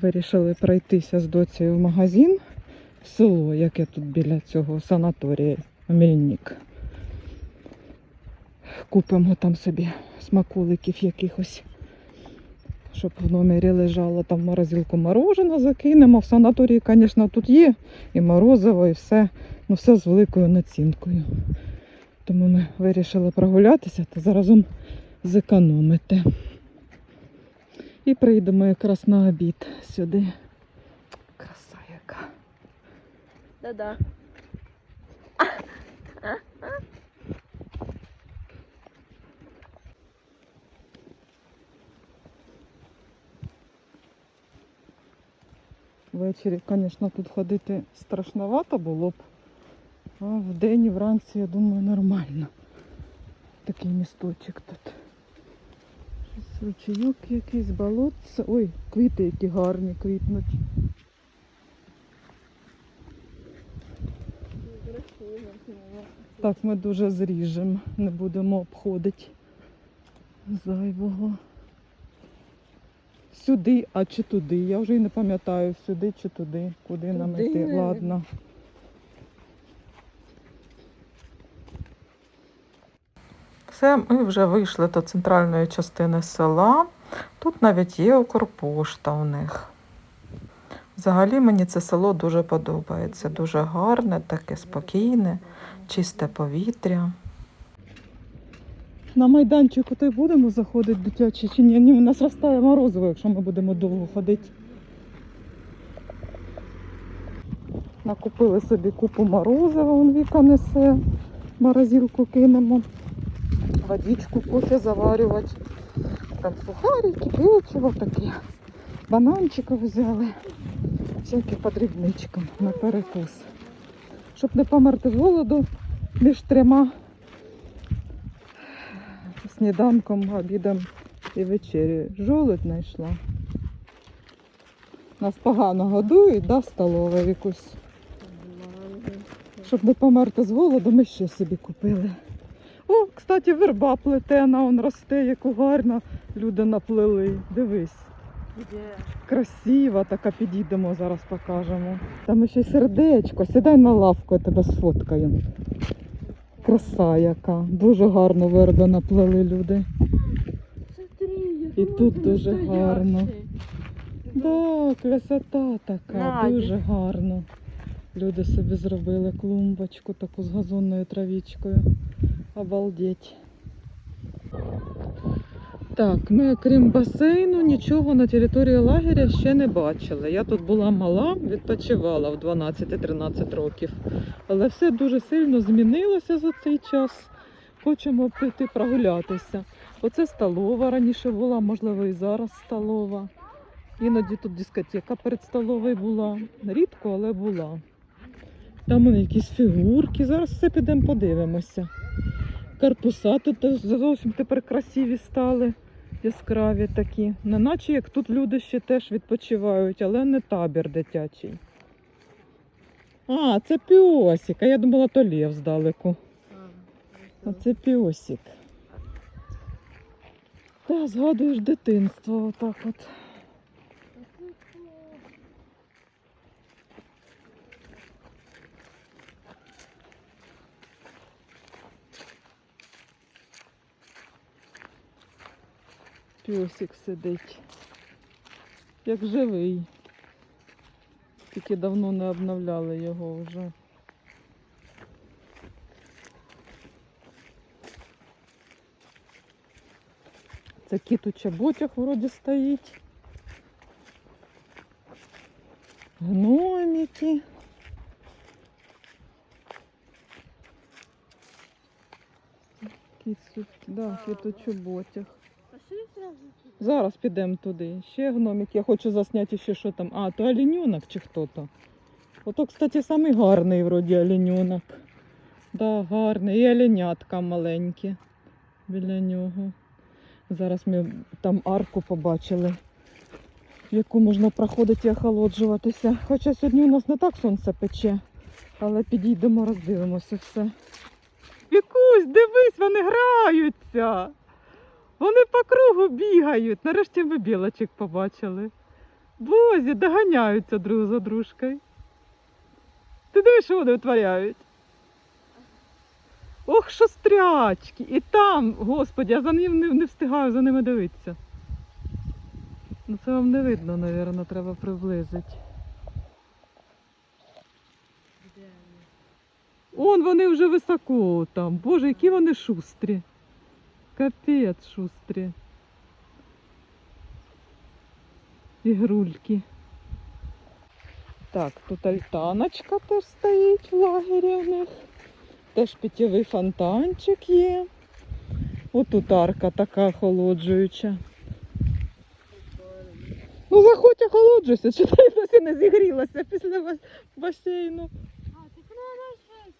Вирішили пройтися з доцею в магазин в село, яке тут біля цього санаторія Мельник. Купимо там собі смаколиків якихось, щоб в номері лежало там в морозилку мороженое закинемо. В санаторії, звісно, тут є і морозиво, і все, ну все з великою націнкою. Тому ми вирішили прогулятися та заразом зекономити. І прийдемо якраз на обід сюди. Краса яка. Да-да. Ввечері, звісно, тут ходити страшновато було б. А вдень і вранці, я думаю, нормально. Такий місточок тут. Ручейок якийсь, болотце. Ой, квіти які гарні квітнуть. Так, ми дуже зріжемо, не будемо обходити зайвого. Сюди, а чи туди? Я вже й не пам'ятаю, сюди чи туди, куди нам йти. Ладно. Все, ми вже вийшли до центральної частини села. Тут навіть є Укрпошта у них. Взагалі мені це село дуже подобається. Дуже гарне, таке спокійне, чисте повітря. На майданчику то будемо заходити дитячий чи ні? Ні, у нас розтає морозиво, якщо ми будемо довго ходити. Накупили собі купу морозива, он Віка несе, морозилку кинемо. Водичку, кофе заварювати. Там сухарики, печиво таке. Бананчиків взяли. Всякі подрібнички на перекус. Щоб не померти з голоду між трьома сніданком, обідом і вечерю. Жолудь знайшла. Нас погано годують, да, в столову якусь. Щоб не померти з голоду, ми ще собі купили. О, кстати, верба плетена, он росте, яку гарно люди наплели. Дивись. Красива така, підійдемо, зараз покажемо. Там ще й сердечко. Сідай на лавку, я тебе сфоткаю. Краса яка. Дуже гарно верби наплели люди. І тут дуже гарно. Да, красота така, дуже гарно. Люди собі зробили клумбочку таку з газонною травічкою. Обалдеть. Так, ми крім басейну нічого на території лагеря ще не бачили. Я тут була мала, відпочивала в 12-13 років. Але все дуже сильно змінилося за цей час. Хочемо піти прогулятися. Оце столова раніше була, можливо, і зараз столова. Іноді тут дискотека перед столовою була. Рідко, але була. Там вони якісь фігурки. Зараз все підемо подивимося. Карпуса тут зовсім тепер красиві стали, яскраві такі. Не наче як тут люди ще теж відпочивають, але не табір дитячий. А, це піосик, а я думала, то лев здалеку. А це піосик. Та згадуєш дитинство отак от. Пьосик сидить. Як живий. Тільки давно не обновляли його вже. Це кіт у чоботях вроді стоїть. Гномики. Кіт, да, кіт у чоботях. Зараз підемо туди. Ще гномик. Я хочу засняти ще що там. А, то оленюнок чи хто то. Ото, кстати, самий гарний вроді оленюнок. Да, гарний. І оленятка маленькі біля нього. Зараз ми там арку побачили, в яку можна проходити і охолоджуватися. Хоча сьогодні у нас не так сонце пече, але підійдемо, роздивимося все. Вікусь, дивись, вони граються. Вони по кругу бігають. Нарешті ми білочок побачили. Бозі, доганяються друг за дружкою. Ти дивиш, що вони витворяють? Ох, шострячки! І там, господі, я за ним не, не встигаю за ними дивитися. Ну це вам не видно, мабуть, треба приблизити. Он вони вже високо там. Боже, які вони шустрі. Капець шустрі. Ігрульки. Так, тут альтаночка теж стоїть в лагері у них. Теж питєвий фонтанчик є. Отут арка така охолоджуюча. Ну заходь охолоджуйся, чи ти досі не зігрілася після бас- басейну. А, так вона шесть.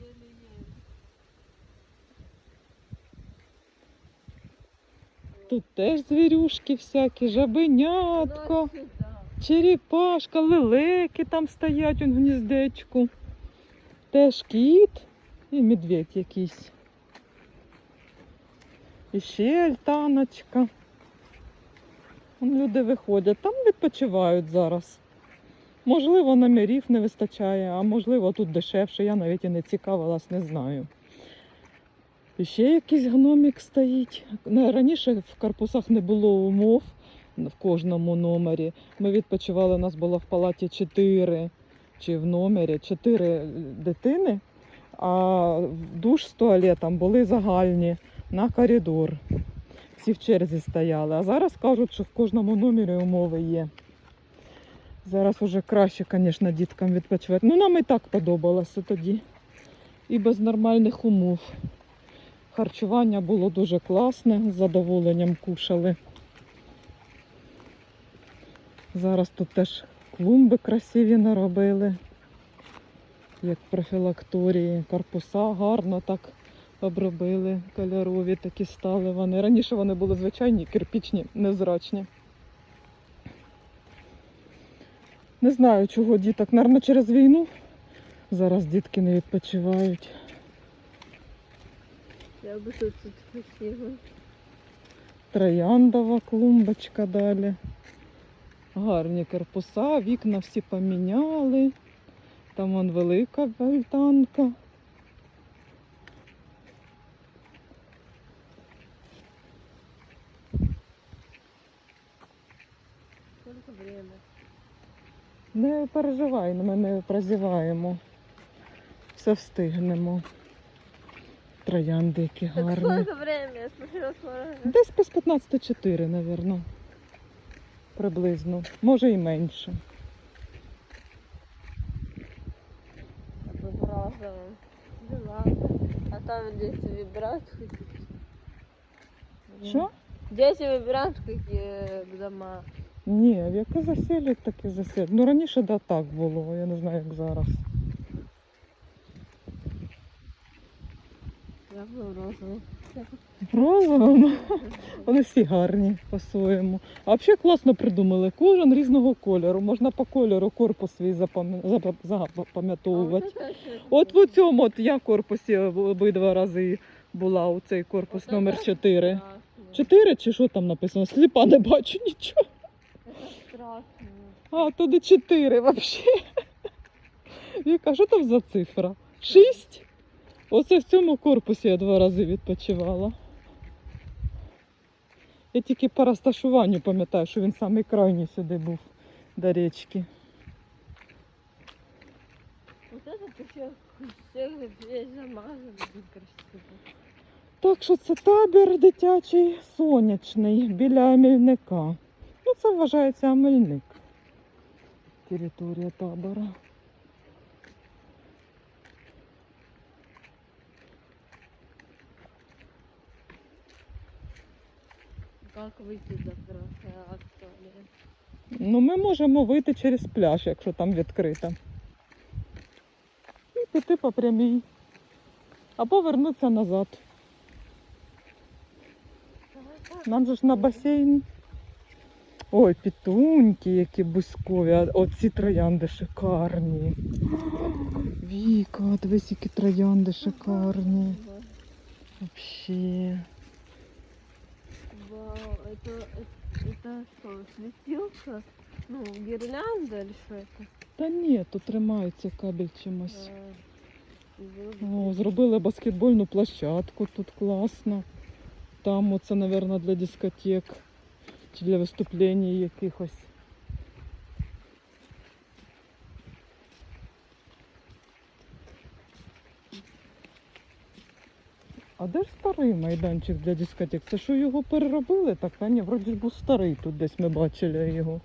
Єлі-єлі. Тут теж звірюшки всякі, жабенятко, черепашка, лелеки там стоять у гніздечку. Теж кіт і медведь якийсь. І ще альтаночка. Вон люди виходять, там відпочивають зараз. Можливо, номерів не вистачає, а можливо тут дешевше, я навіть і не цікавилась, не знаю. І ще якийсь гномик стоїть. Раніше в корпусах не було умов в кожному номері. Ми відпочивали, у нас було в палаті 4 чи в номері 4 дитини, а душ з туалетом були загальні на коридор. Всі в черзі стояли. А зараз кажуть, що в кожному номері умови є. Зараз уже краще, звісно, діткам відпочивати. Ну, нам і так подобалося тоді. І без нормальних умов. Харчування було дуже класне, з задоволенням кушали. Зараз тут теж клумби красиві наробили, як профілакторії, корпуса гарно так обробили, кольорові такі стали вони. Раніше вони були звичайні, кирпічні, незрачні. Не знаю, чого діток, Наверно, через війну. Зараз дітки не відпочивають. Я би тут хотіла. Трояндова клумбочка далі. Гарні корпуса, вікна всі поміняли. Там вон велика альтанка. Сколько время? Не переживай, ми не прозіваємо. Все встигнемо Троянди які Так гарні. сколько время? Я смотрела скоро. Десь без 15-4, мабуть. Приблизно. Може і менше. Под разовым. Да ладно. А там дети выбирают какие Що? Дети выбирают какие дома. Ні, в яке заселять, так і заселять. Ну раніше да так було, я не знаю, як зараз. Я был розовый. В розовому. Вони всі гарні по-своєму. А взагалі класно придумали. Кожен різного кольору. Можна по кольору корпус свій запам- запам- запам'ятовувати. От в цьому от я в корпусі обидва рази була у цей корпус номер 4. Чотири чи що там написано? Сліпа не бачу нічого. Это страшно. А, туди чотири взагалі. Віка, що там за цифра? Шість? Оце в цьому корпусі я два рази відпочивала. Я тільки по розташуванню пам'ятаю, що він самий крайній сюди був до річки. Так що це табір дитячий сонячний біля Амельника. Ну, це вважається Амельник. Територія табора. Как выйти до туалета? Ну, ми можемо вийти через пляж, якщо там відкрито. І піти по прямій. Або вернутися назад. Нам же ж на басейн. Ой, пітуньки, які бузькові. Оці троянди шикарні. Віка, дивись, які троянди шикарні. Вообще Вау, это, это, это что, светилка? Ну, гирлянда или что это? Та ні, тут тримається кабель чимось. А, было бы О, зробили баскетбольну площадку тут класно. Там оце, мабуть, для дискотек чи для виступлень якихось. А де ж старий майданчик для дискотек? Це що його переробили? Так, а ні, вроді був старий тут десь ми бачили його.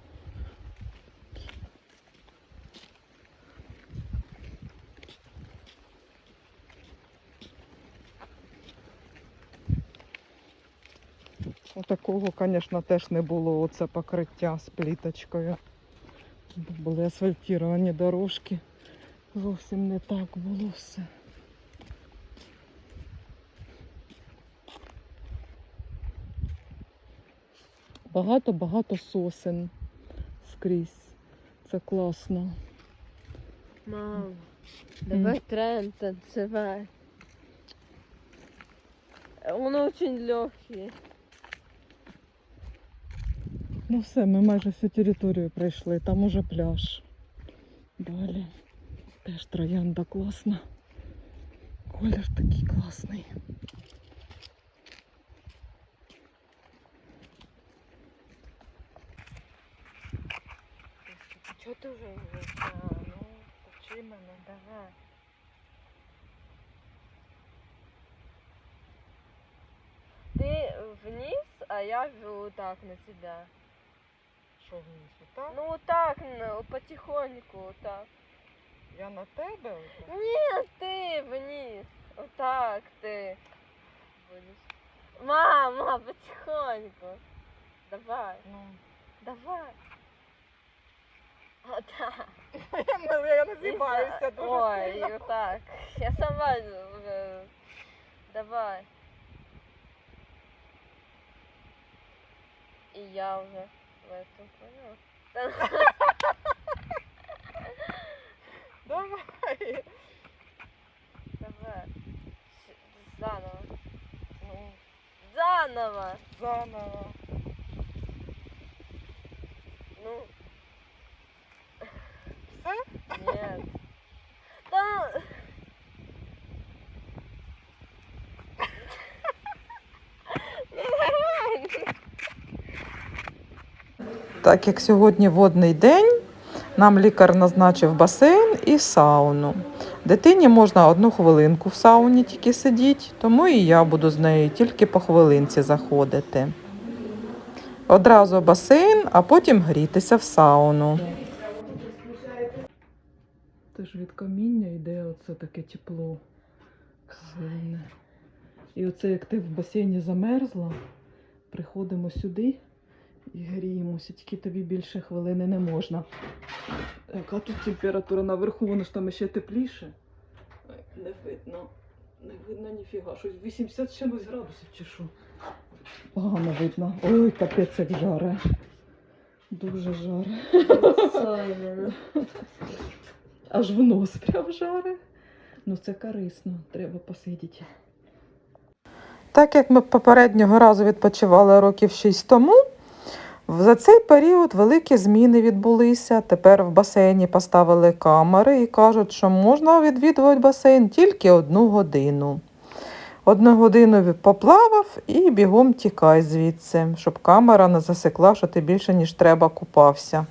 Такого, звісно, теж не було оце покриття з пліточкою. Були асфальтовані дорожки. Зовсім не так було все. Багато-багато сосен скрізь. Це класно. Мам, давай тренд танцевать. Он очень легкий. Ну все, ми майже всю територію пройшли. Там уже пляж. Далі. Теж троянда класна. Колір такий класний. Что ты уже идешь? А, ну, почти мене, давай. Ты вниз, а я вот так на тебя. Що вниз? Так? Ну вот так, ну, потихоньку, вот так. Я на тебе? Нет, ты вниз. Вот так ты будешь. Мама, потихоньку. Давай, Ну. давай. Вот так. Я не И за- Ой, вот так. Я сама уже. Давай. И я уже в этом понял. Давай. Давай. С- Заново. Ну, Заново. заново. Так як сьогодні водний день, нам лікар назначив басейн і сауну. Дитині можна одну хвилинку в сауні тільки сидіти, тому і я буду з нею тільки по хвилинці заходити. Одразу басейн, а потім грітися в сауну. Це ж від каміння йде оце таке тепло сильне. І оце як ти в басейні замерзла, приходимо сюди і гріємося, тільки тобі більше хвилини не можна. Яка тут температура наверху, воно ж там ще тепліше. Ой, Не видно, не видно ніфіга. Щось 80 з чимось градусів чи що. Погано видно. Ой, капець як жаре. Дуже жаре. Аж в нос прям жаре. Ну це корисно, треба посидіти. Так як ми попереднього разу відпочивали років 6 тому, за цей період великі зміни відбулися. Тепер в басейні поставили камери і кажуть, що можна відвідувати басейн тільки одну годину. Одну годину поплавав і бігом тікай звідси, щоб камера не засекла, що ти більше ніж треба купався.